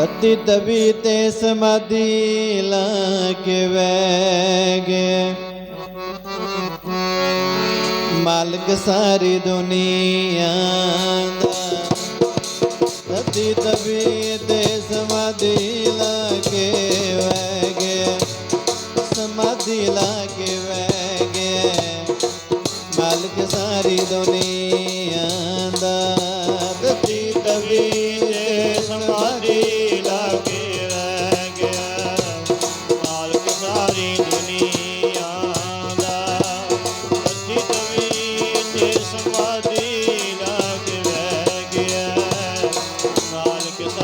ਤਤੀ ਤਵੀ ਤੇ ਸਮਾਧੀ ਲਾ ਕੇ ਮਾਲਕ ਸਾਰੀ ਦੁਨੀਆ ਦਾ। ਤਤੀ ਤਵੀ ਤੇ ਸਮਾਧੀ ਲਾ ਕੇ ਵਹਿ ਸਮਾਧੀ ਲਾ ਕੇ ਵਹਿ ਗਏ ਮਾਲਕ ਸਾਰੀ ਦੁਨੀਆ ਦਾ। ਤਤੀ ਤਵੀ ਤੇ ਸਮਾਧੀ